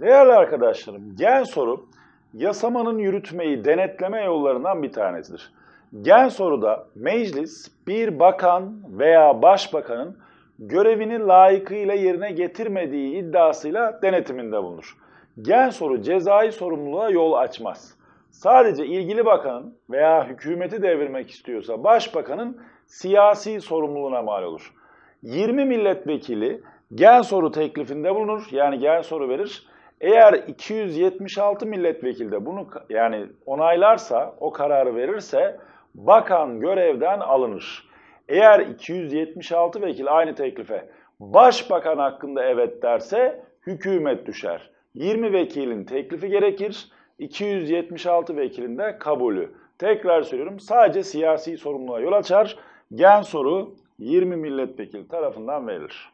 Değerli arkadaşlarım, gen soru yasamanın yürütmeyi denetleme yollarından bir tanesidir. Gen soruda meclis bir bakan veya başbakanın görevini layıkıyla yerine getirmediği iddiasıyla denetiminde bulunur. Gen soru cezai sorumluluğa yol açmaz. Sadece ilgili bakanın veya hükümeti devirmek istiyorsa başbakanın siyasi sorumluluğuna mal olur. 20 milletvekili gen soru teklifinde bulunur. Yani gen soru verir. Eğer 276 milletvekili de bunu yani onaylarsa, o kararı verirse bakan görevden alınır. Eğer 276 vekil aynı teklife başbakan hakkında evet derse hükümet düşer. 20 vekilin teklifi gerekir. 276 vekilin de kabulü. Tekrar söylüyorum sadece siyasi sorumluluğa yol açar. Gen soru 20 milletvekili tarafından verilir.